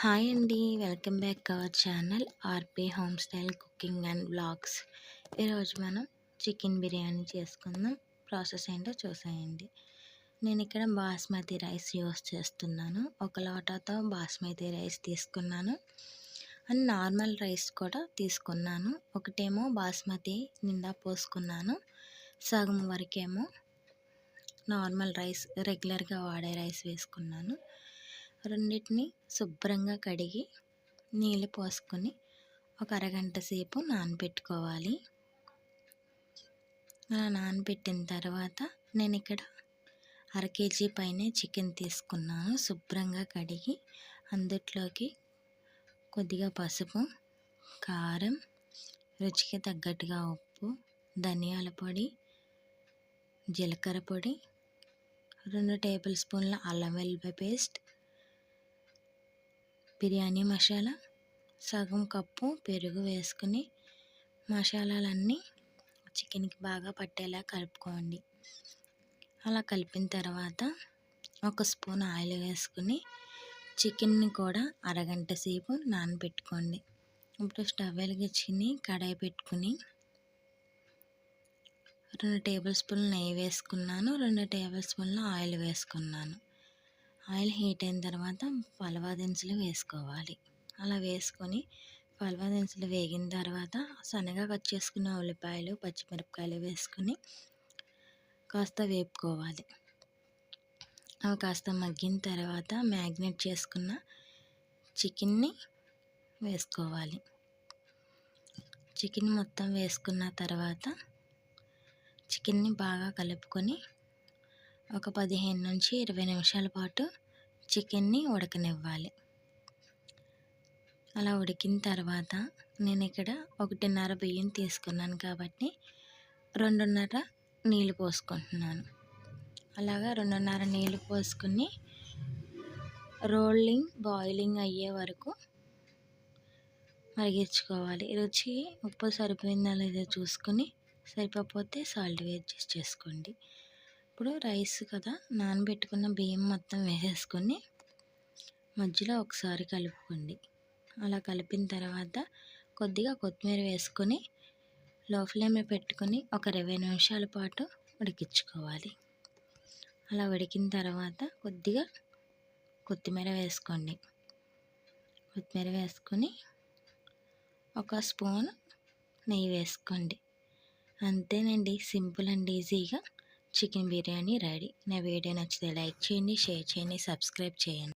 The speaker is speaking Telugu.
హాయ్ అండి. Welcome back our channel R P home style cooking and blogs ఈరోజు మనం చికెన్ బిర్యానీ చేసుకుందాం. ప్రాసెస్ ఏంటో చూసేయండి. నేను ఇక్కడ బాస్మతి రైస్ యూస్ చేస్తున్నాను. ఒక లోటాతో బాస్మతి రైస్ తీసుకున్నాను. అండ్ నార్మల్ రైస్ కూడా తీసుకున్నాను. ఒకటేమో బాస్మతి నిండా పోసుకున్నాను. సగం వరకేమో నార్మల్ రైస్ రెగ్యులర్గా వాడే రైస్ వేసుకున్నాను. రెండింటిని శుభ్రంగా కడిగి నీళ్ళు పోసుకొని ఒక అరగంట సేపు నానబెట్టుకోవాలి. అలా నానబెట్టిన తర్వాత నేను ఇక్కడ అర కేజీ పైనే చికెన్ తీసుకున్నాను. శుభ్రంగా కడిగి అందుట్లోకి కొద్దిగా పసుపు కారం రుచికి తగ్గట్టుగా ఉప్పు ధనియాల పొడి జీలకర్ర పొడి రెండు టేబుల్ స్పూన్ల అల్లం వెల్లుల్లి పేస్ట్ బిర్యానీ మసాలా సగం కప్పు పెరుగు వేసుకుని మసాలాలన్నీ చికెన్కి బాగా పట్టేలా కలుపుకోండి. అలా కలిపిన తర్వాత ఒక స్పూన్ ఆయిల్ వేసుకుని చికెన్ని కూడా అరగంట సేపు నానబెట్టుకోండి. ఇప్పుడు స్టవ్ వెలిగించుకుని కడాయి పెట్టుకుని రెండు టేబుల్ స్పూన్లు నెయ్యి వేసుకున్నాను రెండు టేబుల్ స్పూన్లు ఆయిల్ వేసుకున్నాను. ఆయిల్ హీట్ అయిన తర్వాత పల్వా దినుసులు వేసుకోవాలి. అలా వేసుకొని పల్వా దినుసులు వేగిన తర్వాత సన్నగా కట్ చేసుకున్న ఉల్లిపాయలు పచ్చిమిరపకాయలు వేసుకొని కాస్త వేపుకోవాలి. అవి కాస్త మగ్గిన తర్వాత మ్యాగ్నెట్ చేసుకున్న చికెన్ని వేసుకోవాలి. చికెన్ మొత్తం వేసుకున్న తర్వాత చికెన్ని బాగా కలుపుకొని ఒక పదిహేను నుంచి ఇరవై నిమిషాల పాటు చికెన్ని ఉడకనివ్వాలి. అలా ఉడికిన తర్వాత నేను ఇక్కడ ఒకటిన్నర బియ్యం తీసుకున్నాను కాబట్టి రెండున్నర నీళ్ళు పోసుకుంటున్నాను. అలాగా రెండున్నర నీళ్ళు పోసుకుని రోలింగ్ బాయిలింగ్ అయ్యే వరకు మరిగించుకోవాలి. రుచి ఉప్పు సరిపోయిందా లేదో చూసుకొని సరిపోతే సాల్ట్ వేస్ట్ చేసుకోండి. ఇప్పుడు రైస్ కదా నానబెట్టుకున్న బియ్యం మొత్తం వేసేసుకొని మధ్యలో ఒకసారి కలుపుకోండి. అలా కలిపిన తర్వాత కొద్దిగా కొత్తిమీర వేసుకొని లో ఫ్లేమ్లో పెట్టుకొని ఒక ఇరవై నిమిషాల పాటు ఉడికించుకోవాలి. అలా ఉడికిన తర్వాత కొద్దిగా కొత్తిమీర వేసుకోండి. కొత్తిమీర వేసుకొని ఒక స్పూన్ నెయ్యి వేసుకోండి. అంతేనండి సింపుల్ అండ్ ఈజీగా. Chicken biryani ready. నా వీడియో నచ్చితే లైక్ చేయండి షేర్ చేయండి సబ్స్క్రైబ్ చేయండి.